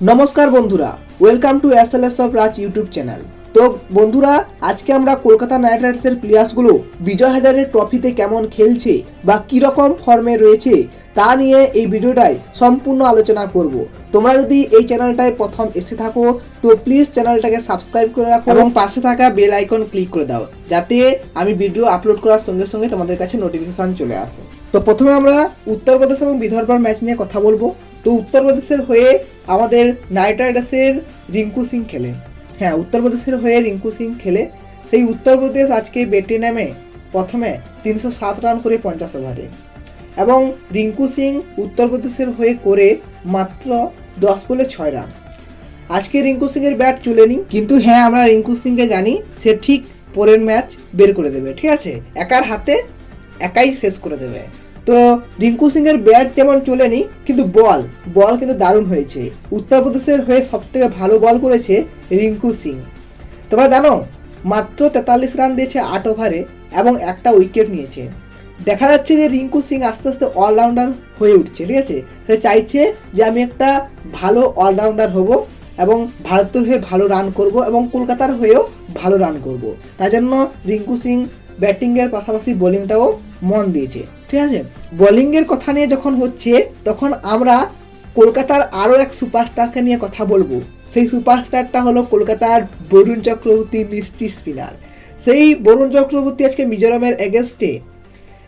নমস্কার বন্ধুরা welcome to S L S of Raj YouTube channel তো বন্ধুরা, আজকে আমরা কলকাতা নাইট রাইডার্সের প্লেয়ার্সগুলো বিজয় হাজারের ট্রফিতে কেমন খেলছে বা কী রকম ফর্মে রয়েছে তা নিয়ে এই ভিডিওটায় সম্পূর্ণ আলোচনা করব। তোমরা যদি এই চ্যানেলটায় প্রথম এসে থাকো, তো প্লিজ চ্যানেলটাকে সাবস্ক্রাইব করে রাখো এবং পাশে থাকা বেল আইকন ক্লিক করে দাও, যাতে আমি ভিডিও আপলোড করার সঙ্গে সঙ্গে তোমাদের কাছে নোটিফিকেশন চলে আসে। তো প্রথমে আমরা উত্তরপ্রদেশ এবং বিদর্ভর ম্যাচ নিয়ে কথা বলব। তো উত্তরপ্রদেশের হয়ে আমাদের নাইট রাইডার্সের রিঙ্কু সিং খেলে হ্যাঁ উত্তরপ্রদেশের হয়ে রিঙ্কু সিং খেলে, সেই উত্তরপ্রদেশ আজকে বেটে নামে প্রথমে তিনশো সাত রান করে পঞ্চাশ ওভারে। এবং রিঙ্কু সিং উত্তরপ্রদেশের হয়ে করে মাত্র দশ বলে ছয় রান। আজকে রিঙ্কু সিংয়ের ব্যাট চলেনি, কিন্তু হ্যাঁ আমরা রিঙ্কু সিংকে জানি, সে ঠিক পরের ম্যাচ বের করে দেবে, ঠিক আছে? একার হাতে একাই শেষ করে দেবে। তো রিঙ্কু সিং এর ব্যাট যেমন চলেনি, কিন্তু বল বল কিন্তু দারুণ হয়েছে। উত্তরপ্রদেশের হয়ে সব থেকে ভালো বল করেছে রিঙ্কু সিং। তোমরা জানো, মাত্র তেতাল্লিশ রান দিয়েছে আট ওভারে এবং একটা উইকেট নিয়েছে। দেখা যাচ্ছে যে রিঙ্কু সিং আস্তে আস্তে অলরাউন্ডার হয়ে উঠছে, ঠিক আছে? সে চাইছে যে আমি একটা ভালো অলরাউন্ডার হব এবং ভারতের হয়ে ভালো রান করব এবং কলকাতার হয়েও ভালো রান করব। তাই জন্য রিঙ্কু সিং ব্যাটিংয়ের পাশাপাশি বোলিংটাও মন দিয়েছে। ঠিক আছে? বোলিংয়ের কথা নিয়ে যখন হচ্ছে, তখন আমরা কলকাতার আরও এক সুপারস্টারকে নিয়ে কথা বলব। সেই সুপারস্টারটা হলো কলকাতার বরুণ চক্রবর্তী মিষ্টি স্পিনার। সেই বরুণ চক্রবর্তী আজকে মিজোরামের এগেনস্টে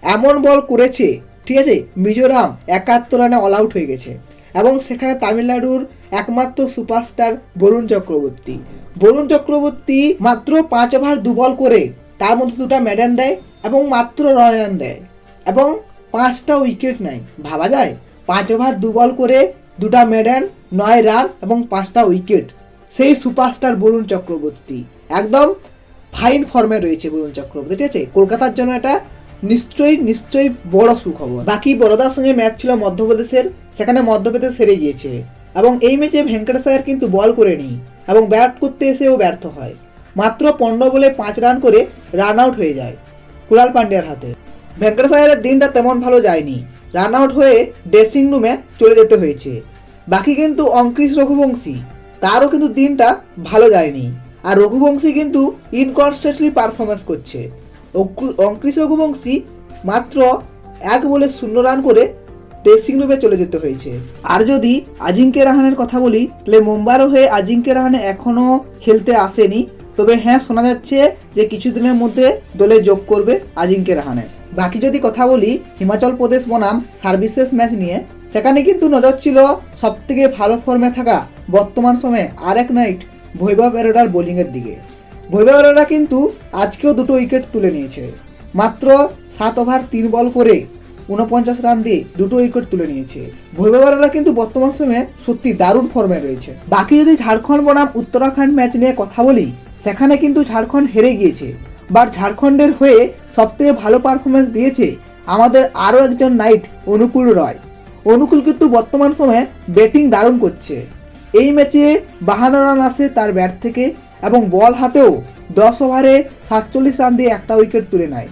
এমন বল করেছে, ঠিক আছে? মিজোরাম একাত্তর রানে অল আউট হয়ে গেছে। এবং সেখানে তামিলনাড়ুর একমাত্র সুপারস্টার বরুণ চক্রবর্তী। বরুণ চক্রবর্তী মাত্র পাঁচ ওভার দু বল করে তার মধ্যে দুটো মেডেন দেয় এবং মাত্র রান দেয়। এবং পাঁচটা উইকেট নেয়। ভাবা যায়? পাঁচ ওভার দু বল করে দুটা মেডেন নয় রান এবং পাঁচটা উইকেট সেই সুপারস্টার বরুণ চক্রবর্তী। একদম ফাইন ফর্মে রয়েছে বরুণ চক্রবর্তী, ঠিক আছে? কলকাতার জন্য এটা নিশ্চয়ই নিশ্চয়ই বড় সুখবর। বাকি বড়দার সঙ্গে ম্যাচ ছিল মধ্যপ্রদেশের, সেখানে মধ্যপ্রদেশ হেরে গিয়েছে। এবং এই ম্যাচে ভেঙ্কটেশ কিন্তু বল করেনি এবং ব্যাট করতে এসেও ব্যর্থ হয়। মাত্র পনেরো বলে পাঁচ রান করে রান আউট হয়ে যায় কুলাল পান্ডিয়ার হাতে। ভেঙ্কটেশ আয়ারের দিনটা তেমন ভালো যায়নি। রান আউট হয়ে ড্রেসিং রুমে চলে যেতে হয়েছে। বাকি কিন্তু অঙ্কৃশ রঘুবংশী। তারও কিন্তু দিনটা ভালো যায়নি। আর রঘুবংশী কিন্তু ইনকনস্টেন্টলি পারফরমেন্স করছে। অঙ্কু- অঙ্কৃশ রঘুবংশী মাত্র এক বলে শূন্য রান করে ড্রেসিং রুমে চলে যেতে হয়েছে। আর যদি আজিঙ্কে রাহানের কথা বলি, তাহলে মুম্বাইয়ের হয়ে আজিঙ্কে রাহানে এখনও খেলতে আসেনি। তবে হ্যাঁ শোনা যাচ্ছে যে কিছুদিনের মধ্যে দলে যোগ করবে আজিঙ্কে রাহানে বাকি যদি কথা বলি, হিমাচল প্রদেশ বনাম সার্ভিসেস ম্যাচ নিয়ে, সেখানে কিন্তু নজর ছিল সব থেকে ভালো ফর্মে থাকা বর্তমান সময়ে আরেক নাইট বৈভব এরোডার বোলিংয়ের দিকে। বৈভব এরোডা কিন্তু আজকেও দুটো উইকেট তুলে নিয়েছে। মাত্র সাত ওভার তিন বল করে উনপঞ্চাশ রান দিয়ে দুটো উইকেট তুলে নিয়েছে। ভৈববাররা কিন্তু বর্তমান সময়ে সত্যি দারুণ ফর্মে রয়েছে। বাকি যদি ঝাড়খণ্ড বনাম উত্তরাখণ্ড ম্যাচ নিয়ে কথা বলি সেখানে কিন্তু ঝাড়খণ্ড হেরে গিয়েছে। বা ঝাড়খণ্ডের হয়ে সবথেকে ভালো পারফরমেন্স দিয়েছে আমাদের আরও একজন নাইট অনুকূল রয়। অনুকূল কিন্তু বর্তমান সময়ে ব্যাটিং দারুণ করছে। এই ম্যাচে বাহান্ন রান আসে তার ব্যাট থেকে এবং বল হাতেও দশ ওভারে সাতচল্লিশ রান দিয়ে একটা উইকেট তুলে নেয়।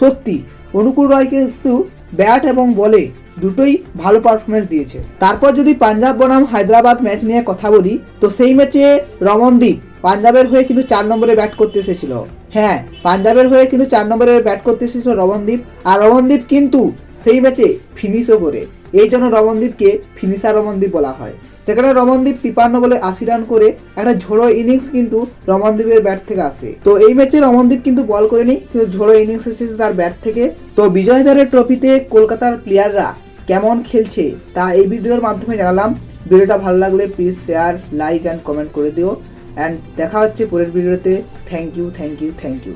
সত্যি, অনুকূল রয় কিন্তু ব্যাট এবং বলে দুটোই ভালো পারফরমেন্স দিয়েছে। তারপর যদি পাঞ্জাব বনাম হায়দ্রাবাদ ম্যাচ নিয়ে কথা বলি, তো সেই ম্যাচে রমনদীপ পাঞ্জাবের হয়ে কিন্তু চার নম্বরে ব্যাট করতে এসেছিল। হ্যাঁ পাঞ্জাবের হয়ে কিন্তু চার নম্বরে ব্যাট করতে এসেছিল রমনদীপ। আর রমনদীপ কিন্তু সেই ম্যাচে ফিনিশও করে। এই জন্য রমনদীপকে ফিনিশার রমনদীপ বলা হয়। সেখানে রমনদীপ তিপান্ন বলে আশি রান করে একটা ঝোড়ো ইনিংস কিন্তু রমনদীপের ব্যাট থেকে আসে। তো এই ম্যাচে রমনদীপ কিন্তু বল করেনি কিন্তু ঝোড়ো ইনিংস এসেছে তার ব্যাট থেকে। তো বিজয় ট্রফিতে কলকাতার প্লেয়াররা কেমন খেলছে তা এই ভিডিওর মাধ্যমে জানালাম। ভিডিওটা ভালো লাগলে please share like and comment করে দিও। অ্যান্ড দেখা হচ্ছে পরের ভিডিওতে thank you thank you thank you